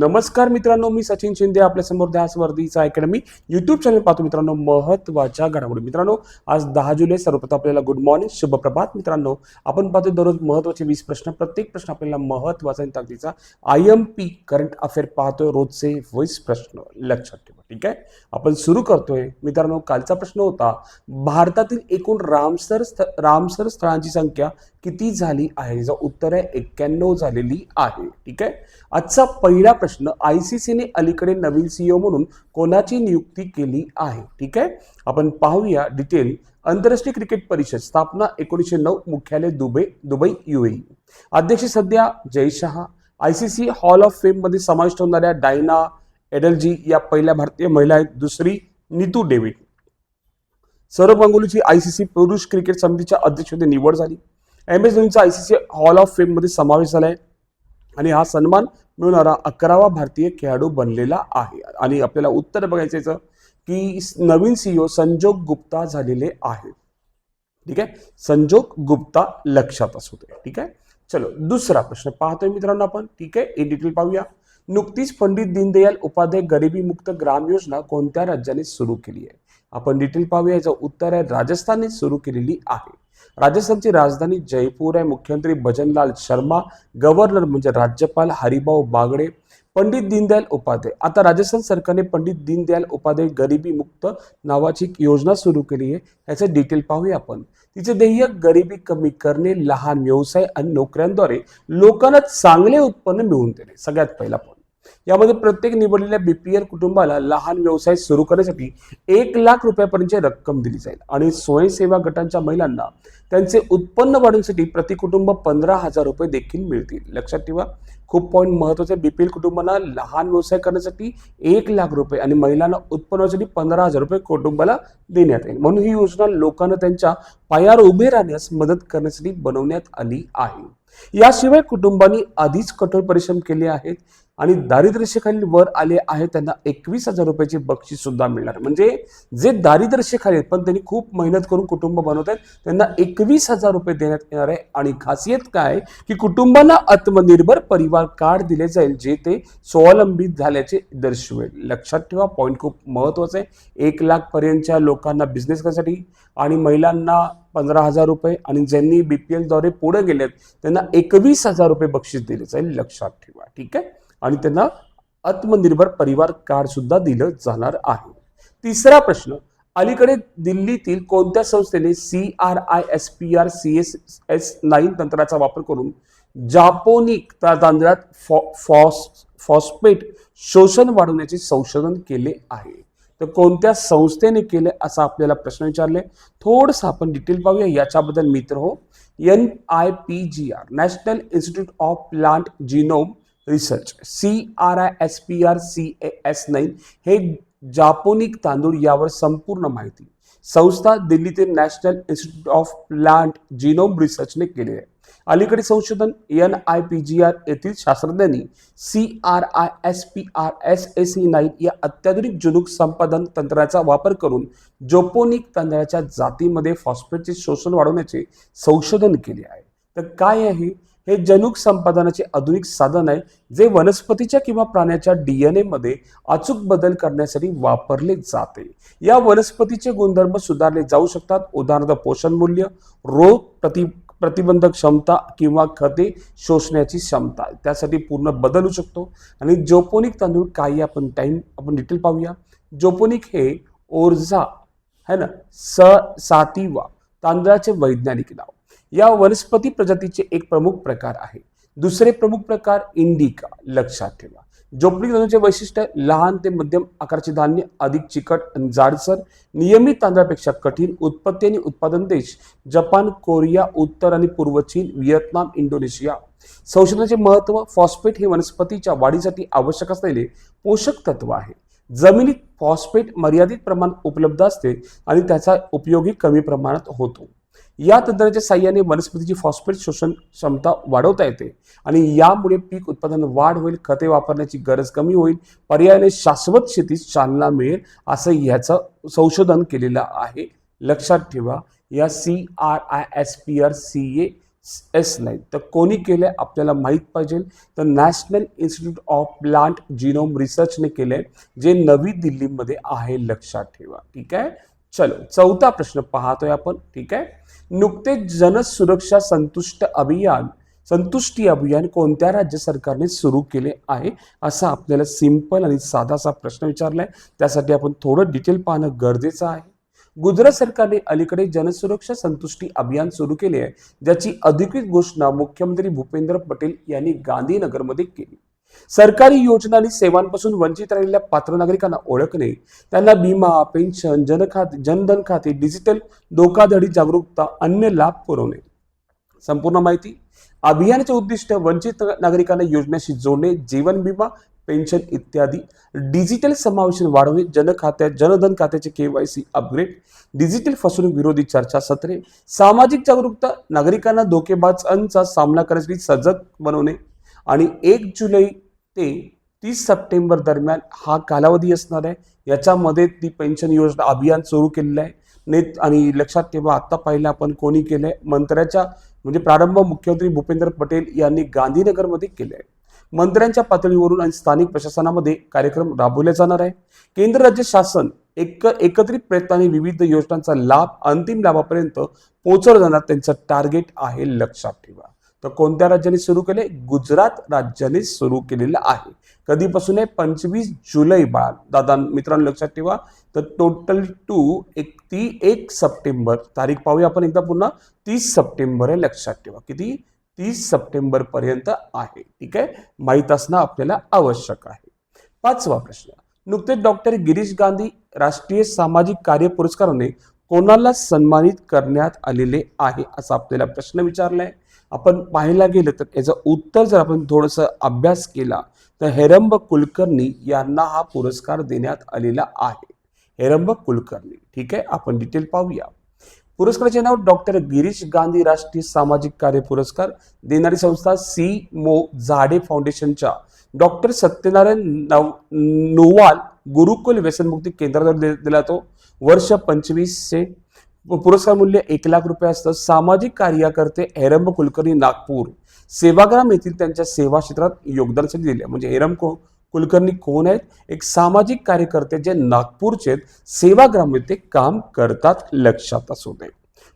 नमस्कार मित्रांनो मी सचिन शिंदे आपल्यासमोर ध्यास वर्धीचा अकॅडमी युट्यूब चॅनल पाहतो मित्रांनो महत्त्वाच्या घडामोडी. मित्रांनो आज दहा जुलै सर्वप्रथम आपल्याला गुड मॉर्निंग शुभप्रभात. मित्रांनो आपण पाहतो दररोज महत्त्वाचे वीस प्रश्न प्रत्येक प्रश्न आपल्याला महत्त्वाचा आणि ताकदीचा I M P current affair पाहतोय रोजचे वीस प्रश्न. लक्षात ठेवा ठीक आहे? आपण सुरू करतोय. मित्रांनो कालचा प्रश्न होता भारतातील एकूण रामसर स्थ रामसर स्थळांची संख्या किती झाली आहे? याचं उत्तर आहे एक्क्याण्णव झालेली आहे. ठीक आहे? आजचा पहिला प्रश्न आय सी सीने अलीकडे नवीन सीईओ म्हणून कोणाची नियुक्ती केली आहे? ठीक आहे? आपण पाहूया डिटेल आंतरराष्ट्रीय क्रिकेट परिषद स्थापना एकोणीसशे नऊ मुख्यालय दुबई दुबई युएई अध्यक्ष सध्या Jay Shah. I C C hall of फेममध्ये समाविष्ट होणाऱ्या डायना एडलजी या पहिल्या भारतीय महिला आहेत. दुसरी नीतू डेव्हिड सौरभ गांगुलीची आय सी सी पुरुष क्रिकेट समितीच्या अध्यक्षपदी निवड झाली. एम एस धोनीचा I C C hall of फेममध्ये समावेश झाला आहे आणि हा सन्मान मिळवणारा अकरावा भारतीय खेळाडू बनलेला आहे. आणि आपल्याला उत्तर बघायचं याचं की नवीन सीईओ संजोग गुप्ता झालेले आहेत. ठीक आहे? संजोग गुप्ता लक्षात असू दे. ठीक आहे? चलो दुसरा प्रश्न पाहतोय मित्रांनो आपण. ठीक आहे? इन डिटेल पाहूया. नुकतीच पंडित दीनदयाल उपाध्याय गरिबी मुक्त ग्राम योजना कोणत्या राज्याने सुरू केली आहे? आपण डिटेल पाहूया याचं उत्तर आहे राजस्थानने सुरू केलेली आहे. राजस्थानची राजधानी जयपूर आहे. मुख्यमंत्री भजनलाल शर्मा गव्हर्नर म्हणजे राज्यपाल हरिभाऊ बागडे पंडित दीनदयाल उपाध्याय. आता राजस्थान सरकारने पंडित दीनदयाल उपाध्याय गरिबी मुक्त नावाची एक योजना सुरू केली आहे. याचं डिटेल पाहूया आपण. तिचे ध्येय गरिबी कमी करणे लहान व्यवसाय आणि नोकऱ्यांद्वारे लोकांना चांगले उत्पन्न मिळवून देणे. सगळ्यात पहिला पॉईंट यामध्ये प्रत्येक निवडलेल्या बीपीएल कुटुंबाला लहान व्यवसाय सुरू करण्यासाठी एक लाख रुपयापर्यंतची रक्कम दिली जाईल. आणि स्वयंसेवा गटांच्या महिलांना त्यांचे उत्पन्न वाढवण्यासाठी प्रति कुटुंब पंधरा हजार रुपये देखील मिळतील. लक्षात ठेवा खूप पॉईंट महत्त्वाचे बीपीएल कुटुंबांना लहान व्यवसाय करण्यासाठी एक लाख रुपये आणि महिलांना उत्पन्नासाठी पंधरा हजार रुपये कुटुंबाला देण्यात येईल. म्हणून ही योजना लोकांना त्यांच्या पायावर उभे राहण्यास मदत करण्यासाठी बनवण्यात आली आहे. याशिवाय कुटुंबांनी आधीच कठोर परिश्रम केले आहेत. आणि दारिद्र्यरेषेखाली वर आले आहे त्यांना एकवीस हजार रुपयाची बक्षीस सुद्धा मिळणार. म्हणजे जे दारिद्र्यरेषेखाली आहेत पण त्यांनी खूप मेहनत करून कुटुंब बनवत आहेत त्यांना एकवीस हजार रुपये देण्यात येणार आहे. आणि खासियत काय? की कुटुंबाला आत्मनिर्भर परिवार कार्ड दिले जाईल जे ते स्वावलंबित झाल्याचे दर्शवेल. लक्षात ठेवा पॉईंट खूप महत्त्वाचा आहे. एक लाख पर्यंतच्या लोकांना बिझनेस करण्यासाठी आणि महिलांना पंधरा हजार रुपये आणि ज्यांनी बीपीएलद्वारे पुढे गेलेत त्यांना एकवीस हजार रुपये बक्षीस दिले जाईल. लक्षात ठेवा ठीक आहे? आणि त्यांना आत्मनिर्भर परिवार कार्ड सुद्धा दिलं जाणार आहे. तिसरा प्रश्न अलीकडे दिल्लीतील कोणत्या संस्थेने C R I S P R C S S nine तंत्राचा वापर करून जापोनिक तांदळात फॉ फॉस फॉस्फेट शोषण वाढवण्याचे संशोधन केले आहे? तर कोणत्या संस्थेने केले असा आपल्याला प्रश्न विचारले? थोडंसं आपण डिटेल पाहूया. याच्याबद्दल मित्र हो. N I P G R national institute of plant genome research C R I S P R C A S nine हे जापोनिक तांदूळ यावर संपूर्ण माहिती. संस्था दिल्लीतील national institute of plant genome रिसर्चने केले आहे. अलीकडे संशोधन N I P G R येथील शास्त्रज्ञांनी C R I S P R S S C nine या अत्याधुनिक जनुक संपादन तंत्राचा वापर करून जोपोनिक तांदळाच्या जातीमध्ये फॉस्फेटचे शोषण वाढवण्याचे संशोधन केले आहे. तर काय आहे हे जनुक संपादनाचे आधुनिक साधन आहे जे वनस्पतीच्या किंवा प्राण्याच्या डीएनए मध्ये अचूक बदल करण्यासाठी वापरले जाते. या वनस्पतीचे गुणधर्म सुधारले जाऊ शकतात. उदाहरणार्थ पोषण मूल्य रोग प्रति प्रतिबंधक क्षमता किंवा खते शोषण्याची क्षमता त्यासाठी पूर्ण बदल होऊ शकतो. आणि जोपोनिक तांदूळ काही आपण टाईम आपण डिटेल पाहूया. जोपोनिक हे ओर्झा है ना? स सातिवा तांदळाचे वैज्ञानिक नाव. या वनस्पती प्रजातीचे एक प्रमुख प्रकार आहे. दुसरे प्रमुख प्रकार इंडिका लक्षात ठेवा. झोपडी तांदूळचे वैशिष्ट्य लहान ते मध्यम आकाराचे धान्य अधिक चिकट आणि जाडसर नियमित तांदळापेक्षा कठीण उत्पत्ती आणि उत्पादन देश जपान कोरिया उत्तर आणि पूर्व चीन व्हिएतनाम इंडोनेशिया. संशोधनाचे महत्त्व फॉस्फेट हे वनस्पतीच्या वाढीसाठी आवश्यक असलेले पोषक तत्व आहे. जमिनीत फॉस्फेट मर्यादित प्रमाणात उपलब्ध असते आणि त्याचा उपयोगही कमी प्रमाणात होतो. या तंत्राच्या साह्याने वनस्पतीची फॉस्फेट शोषण क्षमता वाढवता येते आणि यामुळे पीक उत्पादन वाढ होईल खते वापरण्याची गरज कमी होईल पर्यायाने शाश्वत शेतीस चालना मिळेल असं ह्याचं संशोधन केलेलं आहे. लक्षात ठेवा या C R I S P R C A S नाही तर कोणी केलंय आपल्याला माहीत पाहिजे. तर national institute of plant genome रिसर्चने केलंय जे नवी दिल्लीमध्ये आहे लक्षात ठेवा. ठीक आहे? चलो चौथा प्रश्न पाहतोय आपण ठीक आहे? नुकतेच जनसुरक्षा संतुष्ट अभियान संतुष्टी अभियान कोणत्या राज्य सरकारने सुरू केले आहे? असा आपल्याला सिंपल आणि साधासा प्रश्न विचारलाय. त्यासाठी आपण थोडं डिटेल पाहणं गरजेचं आहे. गुजरात सरकारने अलीकडे जनसुरक्षा संतुष्टी अभियान सुरू केले आहे. ज्याची अधिकृत घोषणा मुख्यमंत्री भूपेंद्र पटेल यांनी गांधीनगरमध्ये केली. सरकारी योजना आणि सेवांपासून वंचित राहिलेल्या पात्र नागरिकांना ओळखणे त्यांना विमा पेन्शन जनखाते जनधन खाते डिजिटल धोकाधडी जागरूकता अन्य लाभ पुरवणे. संपूर्ण माहिती अभियानाचे उद्दिष्ट वंचित नागरिकांना योजनेशी जोडणे जीवन विमा पेन्शन इत्यादी. डिजिटल समावेशन वाढवणे जनखात्या जनधन खात्याचे केवायसी अपग्रेड डिजिटल फसवणूक विरोधी चर्चासत्रे सामाजिक जागरूकता नागरिकांना धोकेबाजांचा सामना करण्यासाठी सजग बनवणे आणि एक जुलै ते तीस सप्टेंबर दरम्यान हा कालावधी असणार आहे. याच्यामध्ये ती पेन्शन योजना अभियान सुरू केलेलं आहे. नेत आणि लक्षात ठेवा आत्ता पाहिलं आपण कोणी केलं आहे मंत्र्याच्या म्हणजे प्रारंभ मुख्यमंत्री भूपेंद्र पटेल यांनी गांधीनगरमध्ये केले आहे मंत्र्यांच्या पातळीवरून आणि स्थानिक प्रशासनामध्ये कार्यक्रम राबवले जाणार आहे. केंद्र राज्य शासन एक एकत्रित प्रयत्नाने विविध योजनांचा लाभ अंतिम लाभापर्यंत पोहोचवला जाणार त्यांचं टार्गेट आहे लक्षात ठेवा. तर कोणत्या राज्याने सुरू केले? गुजरात राज्याने सुरू केलेलं आहे. कधीपासून आहे? पंचवीस जुलै बाळ. दादा मित्रांनो लक्षात ठेवा. तर टोटल टू एक ती एक सप्टेंबर. तारीख पाहूया आपण एकदा पुन्हा. तीस सप्टेंबर आहे लक्षात ठेवा. किती? तीस सप्टेंबर पर्यंत आहे. ठीक आहे? माहीत असणं आपल्याला आवश्यक आहे. पाचवा प्रश्न. नुकतेच डॉक्टर गिरीश गांधी राष्ट्रीय सामाजिक कार्य पुरस्काराने कोणाला सन्मानित करण्यात आलेले आहे असा आपल्याला प्रश्न विचारलाय? आपण पाहायला गेलं तर याचं उत्तर जर आपण थोडंसं अभ्यास केला तर हेरंब कुलकर्णी यांना हा पुरस्कार देण्यात आलेला आहे. हेरंब कुलकर्णी. ठीक आहे? आपण डिटेल पाहूया. पुरस्काराचे नाव डॉक्टर गिरीश गांधी राष्ट्रीय सामाजिक कार्य पुरस्कार देणारी संस्था सी मो झाडे फाउंडेशनच्या डॉक्टर सत्यनारायण नव नोवाल गुरुकुल व्यसनमुक्ती केंद्राद्वारे दे- दिला तो वर्ष पंचवीसशे पुरस्कार मूल्य एक लाख रुपये असतं. सामाजिक कार्यकर्ते हेरंब कुलकर्णी नागपूर सेवाग्राम येथील त्यांच्या सेवा क्षेत्रात योगदानासाठी दिले म्हणजे हेरंब को कुलकर्णी कोण आहेत? एक सामाजिक कार्यकर्ते जे नागपूरचे आहेत, सेवाग्राम येथे काम करतात लक्षात असू दे.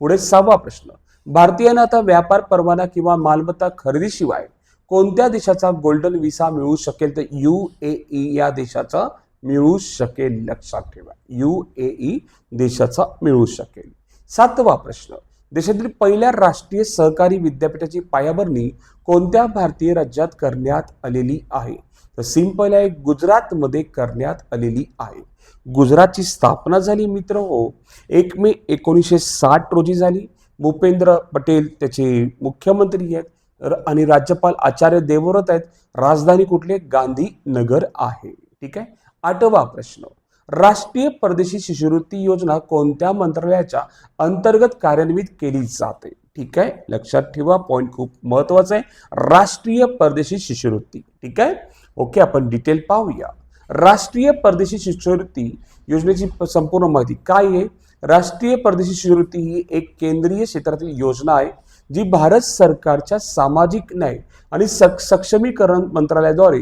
पुढे सहावा प्रश्न. भारतीयांना आता व्यापार परवाना किंवा मालमत्ता खरेदीशिवाय कोणत्या देशाचा गोल्डन विसा मिळू शकेल? तर यू ए ई या देशाचा मिळू शकेल लक्षात ठेवा. यू ए ई देशाचा मिळू शकेल. सातवा प्रश्न. देशातील पहिल्या राष्ट्रीय सहकारी विद्यापीठाची पायाभरणी कोणत्या भारतीय राज्यात करण्यात आलेली आहे? तर सिंपल आहे गुजरातमध्ये करण्यात आलेली आहे. गुजरातची स्थापना झाली मित्र हो. एक मे एकोणीसशे साठ रोजी झाली. भूपेंद्र पटेल त्याचे मुख्यमंत्री आहेत. आणि राज्यपाल आचार्य देवव्रत आहेत. राजधानी कुठले? गांधीनगर आहे. ठीक आहे? आठवा प्रश्न. राष्ट्रीय परदेशी शिष्यवृत्ती योजना कोणत्या मंत्रालयाच्या अंतर्गत कार्यान्वित केली जाते? ठीक आहे? लक्षात ठेवा पॉईंट खूप महत्त्वाचा आहे. राष्ट्रीय परदेशी शिष्यवृत्ती. ठीक आहे? ओके आपण डिटेल पाहूया. राष्ट्रीय परदेशी शिष्यवृत्ती योजनेची संपूर्ण माहिती काय आहे? राष्ट्रीय परदेशी शिष्यवृत्ती ही एक केंद्रीय क्षेत्रातील योजना आहे जी भारत सरकारच्या सामाजिक न्याय आणि सक्षमीकरण मंत्रालयाद्वारे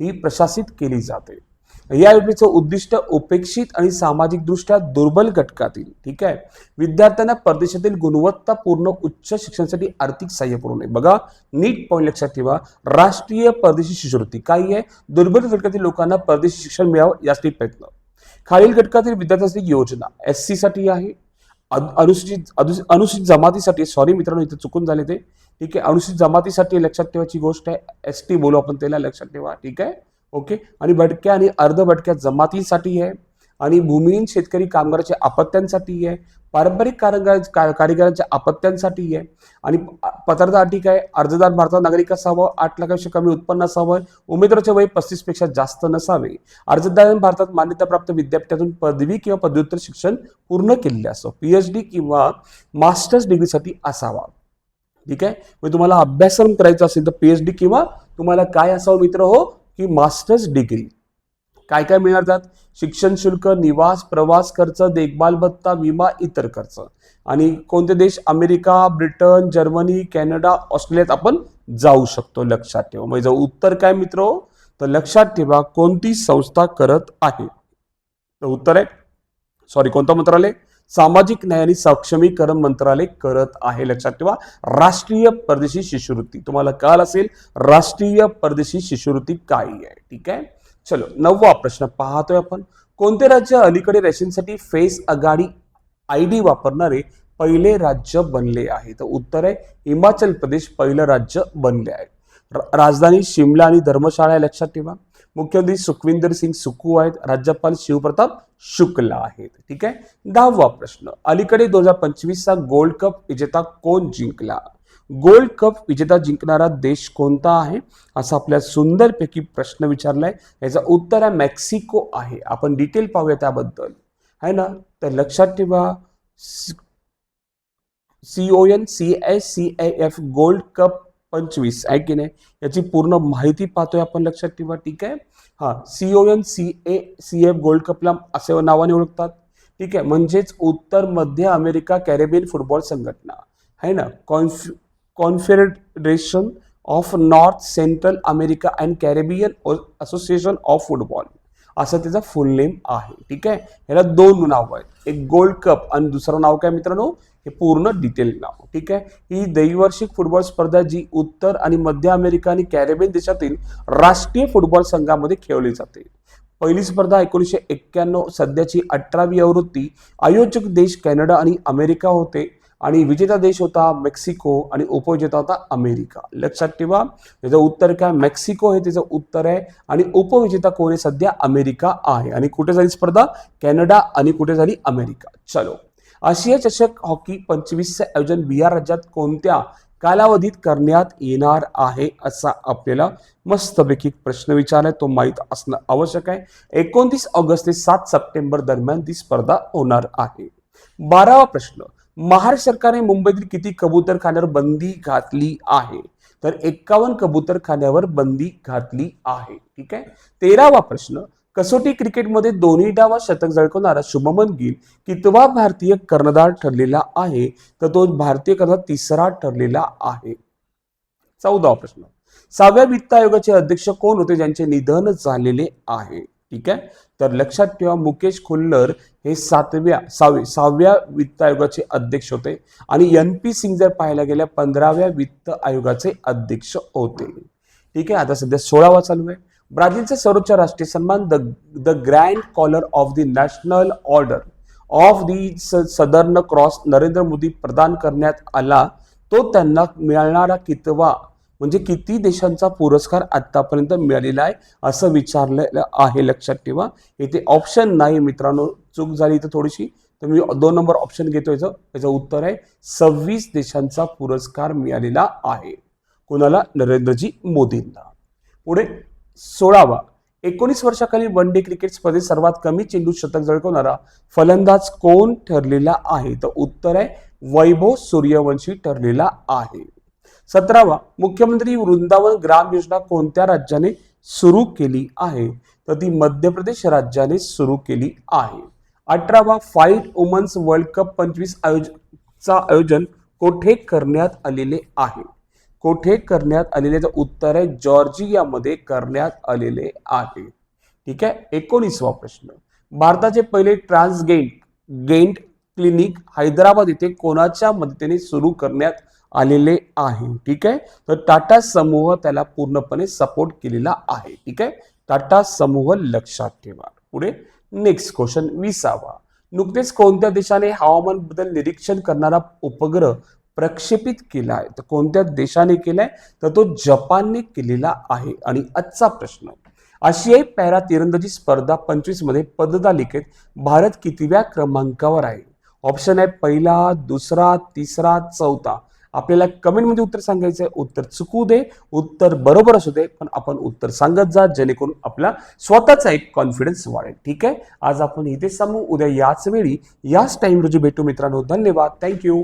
ही प्रशासित केली जाते. या योजनेचं उद्दिष्ट उपेक्षित आणि सामाजिकदृष्ट्या दुर्बल घटकातील ठीक आहे? विद्यार्थ्यांना परदेशातील गुणवत्तापूर्ण उच्च शिक्षणासाठी आर्थिक सहाय्य पुरवणे बघा नीट पॉईंट लक्षात ठेवा. राष्ट्रीय परदेशी शिष्यवृत्ती काय आहे? दुर्बल घटकातील लोकांना परदेशी शिक्षण मिळावं यासाठी प्रयत्न. खालील घटकातील विद्यार्थ्यांसाठी योजना एस सी साठी आहे. अनुसूचित अनुसूचित जमातीसाठी सॉरी मित्रांनो इथे चुकून झाले ते. ठीक आहे अनुसूचित जमातीसाठी लक्षात ठेवायची गोष्ट आहे. एस टी बोलू आपण त्याला लक्षात ठेवा ठीक आहे? ओके? आणि भटक्या आणि अर्ध भटक्या जमातीसाठी आहे. आणि भूमिहीन शेतकरी कामगाराच्या आपत्त्यांसाठी आहे. पारंपरिक कारागार का- कारागिरांच्या आपत्त्यांसाठी आहे. आणि पत्रता अटी काय अर्जदार भारतात नागरिक असावं आठ लाखापेक्षा कमी उत्पन्न असावं उमेदवाराचे वय पस्तीसपेक्षा जास्त नसावे. अर्जदार भारतात मान्यताप्राप्त विद्यापीठातून पदवी किंवा पदव्युत्तर शिक्षण पूर्ण केलेले असो. पीएच डी किंवा मास्टर्स डिग्रीसाठी असावा. ठीक आहे? म्हणजे तुम्हाला अभ्यासक्रम करायचा असेल तर पीएच डी किंवा तुम्हाला काय असावं मित्र हो? की मास्टर्स डिग्री. काय काय मिळणार त्यात? शिक्षण शुल्क निवास प्रवास खर्च देखभाल भत्ता विमा इतर खर्च. आणि कोणते देश? अमेरिका ब्रिटन जर्मनी कॅनडा ऑस्ट्रेलियात आपण जाऊ शकतो. लक्षात ठेवा. म्हणजे उत्तर काय मित्र? तर लक्षात ठेवा कोणती संस्था करत आहे? तर उत्तर आहे सॉरी कोणतं मंत्रालय? सामाजिक न्याय आणि सक्षमीकरण मंत्रालय करत आहे. लक्षात ठेवा राष्ट्रीय परदेशी शिष्यवृत्ती. तुम्हाला कळाल असेल राष्ट्रीय परदेशी शिष्यवृत्ती काय आहे? ठीक आहे? चलो नववा प्रश्न पाहतोय आपण. कोणते राज्य अलीकडे रेशनसाठी फेस आघाडी आय डी वापरणारे पहिले राज्य बनले आहे? तर उत्तर आहे हिमाचल प्रदेश पहिलं राज्य बनले आहे. राजधानी शिमला आणि धर्मशाळा लक्षात ठेवा. मुख्यमंत्री सुखविंदर सिंग सुकू आहेत राज्यपाल शिवप्रताप शुक्ला आहेत. ठीक आहे? दहावा प्रश्न. अलीकडे दोन हजार पंचवीसचा गोल्ड कप विजेता कोण जिंकला? गोल्ड कप विजेता जिंकणारा देश कोणता आहे? असा आपल्या सुंदरपैकी प्रश्न विचारलाय. याचं उत्तर आहे मेक्सिको आहे. आपण डिटेल पाहूया त्याबद्दल. आहे ना? तर लक्षात ठेवा. C O N C S C F gold cup पंचवीस आहे की नाही? याची पूर्ण माहिती पाहतोय आपण लक्षात ठेवा ठीक आहे? हा C O N C A C F gold कपला असे नावाने ओळखतात ठीक आहे म्हणजेच उत्तर मध्य अमेरिका कॅरेबियन फुटबॉल संघटना आहे ना? Conf confederation of north central America and Caribbean association of football असं त्याचा फुल नेम आहे ठीक आहे? ह्याला दोन नाव आहेत एक गोल्ड कप आणि दुसरं नाव काय मित्रांनो? हे पूर्ण डिटेल नाव ठीक आहे? ही दैवार्षिक फुटबॉल स्पर्धा जी उत्तर आणि मध्य अमेरिका आणि कॅरेबियन देशातील राष्ट्रीय फुटबॉल संघामध्ये खेळली जाते. पहिली स्पर्धा एकोणीसशे एक्क्याण्णव सध्याची अठरावी आवृत्ती आयोजक देश कॅनडा आणि अमेरिका होते आणि विजेता देश होता मेक्सिको आणि उपविजेता होता अमेरिका. लक्षात ठेवा त्याचं उत्तर काय? मेक्सिको हे त्याचं उत्तर आहे आणि उपविजेता कोण आहे? सध्या अमेरिका आहे. आणि कुठे झाली स्पर्धा? कॅनडा आणि कुठे झाली अमेरिका? चलो. आशिया चषक हॉकी पंचवीसचे आयोजन बिहार राज्यात कोणत्या कालावधीत करण्यात येणार आहे असा आपल्याला मस्तपैकी प्रश्न विचारलाय तो माहीत असणं आवश्यक आहे. एकोणतीस ऑगस्ट ते सात सप्टेंबर दरम्यान ती स्पर्धा होणार आहे. बारावा प्रश्न महाराष्ट्र सरकारने मुंबईतील किती कबूतरखान्यावर बंदी घातली आहे? तर एक्कावन्न कबूतरखान्यावर बंदी घातली आहे. ठीक आहे? तेरावा प्रश्न कसोटी क्रिकेटमध्ये दोन्ही डावात शतक झळकवणारा शुभमन गिल कितवा भारतीय कर्णधार ठरलेला आहे? तर तो भारतीय कर्णधार तिसरा ठरलेला आहे. चौदावा प्रश्न. सहाव्या वित्त आयोगाचे अध्यक्ष कोण होते? ज्यांचे निधन झालेले आहे. ठीक आहे? तर लक्षात ठेवा मुकेश खुल्लर हे सातव्या सहावे सहाव्या वित्त आयोगाचे अध्यक्ष होते आणि एन पी सिंग जर पाहायला गेल्या पंधराव्या वित्त आयोगाचे अध्यक्ष होते. ठीक आहे? आता सध्या सोळावा चालू आहे. ब्राझीलचा सर्वोच्च राष्ट्रीय सन्मान the the grand collar of the national order of the southern cross Narendra Modi प्रदान करण्यात आला तो त्यांना मिळणारा कितवा म्हणजे किती देशांचा पुरस्कार आतापर्यंत मिळालेला आहे असं विचारलेलं आहे. लक्षात ठेवा इथे ऑप्शन नाही मित्रांनो चूक झाली तर थोडीशी तर मी दोन नंबर ऑप्शन घेतो याचं याचं उत्तर आहे सव्वीस देशांचा पुरस्कार मिळालेला आहे. कोणाला? नरेंद्रजी मोदींना. पुढे सोळावा. एकोणीस वर्षाखाली वन डे क्रिकेट स्पर्धेत सर्वात कमी चेंडू शतक झळकवणारा फलंदाज कोण ठरलेला आहे? तर उत्तर आहे वैभव सूर्यवंशी ठरलेला आहे. सतरावा मुख्यमंत्री वृंदावन ग्राम योजना कोणत्या राज्याने सुरू केली आहे? तर ती मध्य प्रदेश राज्याने सुरू केली आहे. अठरावा फाईट वुमन्स वर्ल्ड कप पंचवीस आयोजचा आयोजन कोठे करण्यात आलेले आहे? कोठे करण्यात आलेले उत्तर आहे जॉर्जियामध्ये करण्यात आलेले आहे. ठीक आहे? एकोणीसवा प्रश्न. भारताचे पहिले ट्रान्सगेंट गेंट क्लिनिक हैदराबाद येथे कोणाच्या मदतीने सुरू करण्यात आलेले आहे? ठीक आहे? तर टाटा समूह त्याला पूर्णपणे सपोर्ट केलेला आहे. ठीक आहे? टाटा समूह लक्षात ठेवा. पुढे नेक्स्ट क्वेश्चन विसावा. नुकतेच कोणत्या देशाने हवामान बदल निरीक्षण करणारा उपग्रह प्रक्षेपित केला आहे. तर कोणत्या देशाने केलाय? तर तो जपानने केलेला आहे. आणि आजचा प्रश्न. आशियाई पॅरा तिरंदाजी स्पर्धा पंचवीसमध्ये पदतालिकेत भारत कितव्या क्रमांकावर आहे? ऑप्शन आहे पहिला दुसरा तिसरा चौथा. आपल्याला कमेंटमध्ये उत्तर सांगायचं आहे. उत्तर चुकू दे उत्तर बरोबर असू दे पण आपण उत्तर सांगत जा जेणेकरून आपला स्वतःचा एक कॉन्फिडन्स वाढेल. ठीक आहे? आज आपण इथे सांगू उद्या याच वेळी याच टाईम रोजी भेटू मित्रांनो. धन्यवाद. थँक्यू